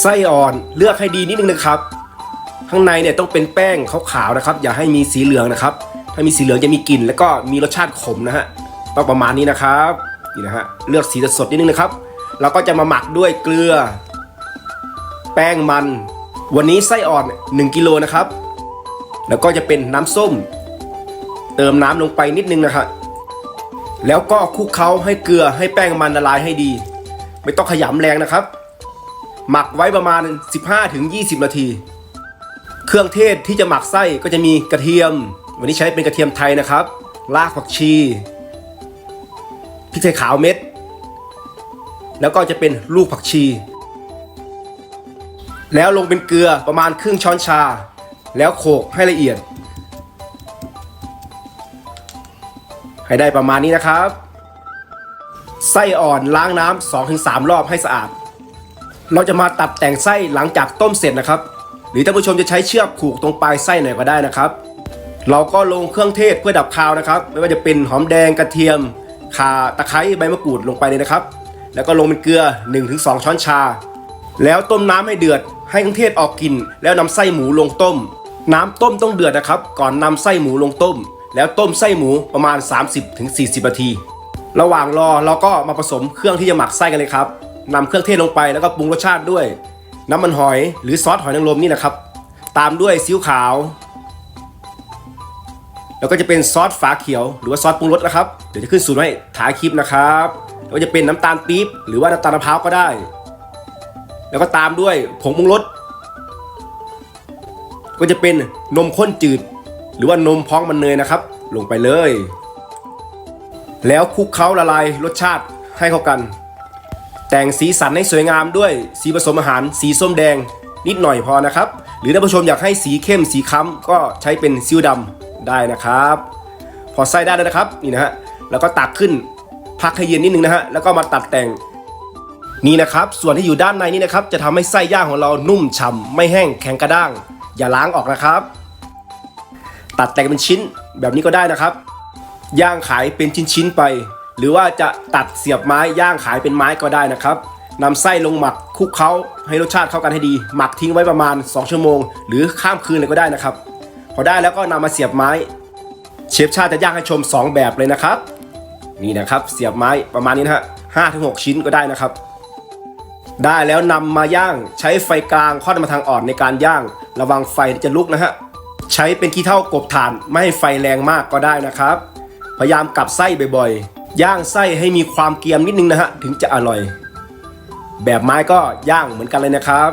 ไส้อ่อนเลือกให้ดีนิดนึงนะครับ ข้างในเนี่ยต้องเป็นแป้งขาวๆนะครับ อย่าให้มีสีเหลืองนะครับ ถ้ามีสีเหลืองจะมีกลิ่น แล้วก็มีรสชาติขมนะฮะต้องประมาณนี้นะครับนี่นะฮะเลือกสีสดๆนิดนึงนะครับเราก็จะมาหมักด้วยเกลือ แป้งมัน วันนี้ไส้อ่อน 1กิโลนะครับ แล้วก็จะเป็นน้ำส้ม เติมน้ำลงไปนิดนึงนะครับแล้วก็คลุกเคล้าให้เกลือให้แป้งมันละลายให้ดี ไม่ต้องขยำแรงนะครับ หมักไว้ประมาณ 15-20 นาที เครื่องเทศที่จะหมักไส้ก็จะมีกระเทียม วันนี้ใช้เป็นกระเทียมไทยนะครับ รากผักชีพริกไทยขาวเม็ด แล้วก็จะเป็นลูกผักชี แล้วลงเป็นเกลือประมาณครึ่งช้อนชา แล้วโขลกให้ละเอียด ให้ได้ประมาณนี้นะครับ ไส้อ่อนล้างน้ำ2-3 รอบให้สะอาด เราจะมาตัดแต่งไส้หลังจากต้มเสร็จนะครับ หรือท่านผู้ชมจะใช้เชือกผูกตรงปลายไส้หน่อยก็ได้นะครับ เราก็ลงเครื่องเทศเพื่อดับคาวนะครับ ไม่ว่าจะเป็นหอมแดงกระเทียมข่าตะไคร้ใบมะกรูดลงไปเลยนะครับ แล้วก็ลงเป็นเกลือ 1-2 ช้อนชา แล้วต้มน้ำให้เดือด ให้เครื่องเทศออกกลิ่นแล้วนำไส้หมูลงต้ม น้ำต้มต้องเดือดนะครับ ก่อนนำไส้หมูลงต้ม แล้วต้มไส้หมูประมาณ 30-40นาที ระหว่างรอเราก็มาผสมเครื่องที่จะหมักไส้กันเลยครับ นำเครื่องเทศลงไปแล้วก็ปรุงรสชาติด้วย น้ำมันหอยหรือซอสหอยนางรมนี่นะครับ ตามด้วยซีอิ๊วขาว แล้วก็จะเป็นซอสฝาเขียว หรือว่าซอสปรุงรสนะครับ เดี๋ยวจะขึ้นสูตรไว้ท้ายคลิปนะครับแล้วก็จะเป็นน้ำตาลปี๊บหรือว่าน้ำตาลมะพร้าวก็ได้ แล้วก็ตามด้วยผงปรุงรสก็จะเป็นนมข้นจืด หรือว่านมพองมันเนยนะครับ ลงไปเลย แล้วคลุกเคล้าละลายรสชาติให้เข้ากัน แต่งสีสันให้สวยงามด้วยสีผสมอาหารสีส้มแดงนิดหน่อยพอนะครับ หรือท่านผู้ชมอยากให้สีเข้มสีค้ำก็ใช้เป็นซิวดำได้นะครับ พอใส่ได้แล้วนะครับนี่นะฮะแล้วก็ตักขึ้นพักให้เย็นนิดนึงนะฮะแล้วก็มาตัดแต่งนี่นะครับ ส่วนที่อยู่ด้านในนี่นะครับ จะทำให้ไส้ย่างของเรานุ่มฉ่ำไม่แห้งแข็งกระด้าง อย่าล้างออกนะครับ ตัดแต่งเป็นชิ้นแบบนี้ก็ได้นะครับ ย่างขายเป็นชิ้นๆไป หรือว่าจะตัดเสียบไม้ย่างขายเป็นไม้ก็ได้นะครับนำไส้ลงหมักคลุกเคล้าให้รสชาติเข้ากันให้ดี หมักทิ้งไว้ประมาณ 2 ชั่วโมง หรือข้ามคืนเลยก็ได้นะครับ พอได้แล้วก็นำมาเสียบไม้ เชฟชาติจะย่างให้ชม 2 แบบเลยนะครับ นี่นะครับเสียบไม้ประมาณนี้นะฮะห้าถึงหกชิ้นก็ได้นะครับ ได้แล้วนำมาย่างใช้ไฟกลางค่อนมาทางอ่อนในการย่าง ระวังไฟจะลุกนะฮะใช้เป็นขี้เท่ากบถ่านไม่ให้ไฟแรงมากก็ได้นะครับ พยายามกลับไส้บ่อยๆ ย่างไส้ให้มีความเกรียมนิดนึงนะฮะถึงจะอร่อย แบบไม้ก็ย่างเหมือนกันเลยนะครับ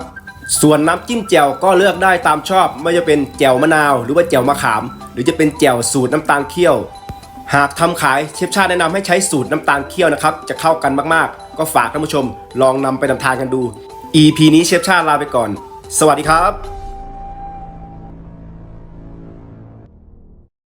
ส่วนน้ำจิ้มแจ่วก็เลือกได้ตามชอบ ไม่ว่าจะเป็นแจ่วมะนาว หรือว่าแจ่วมะขาม หรือจะเป็นแจ่วสูตรน้ำตาลเคี่ยว หากทำขายเชฟชาติแนะนำให้ใช้สูตรน้ำตาลเคี่ยวนะครับจะเข้ากันมากๆ ก็ฝากท่านผู้ชม ลองนำไปทำทานกันดู EP นี้เชฟชาติลาไปก่อน สวัสดีครับ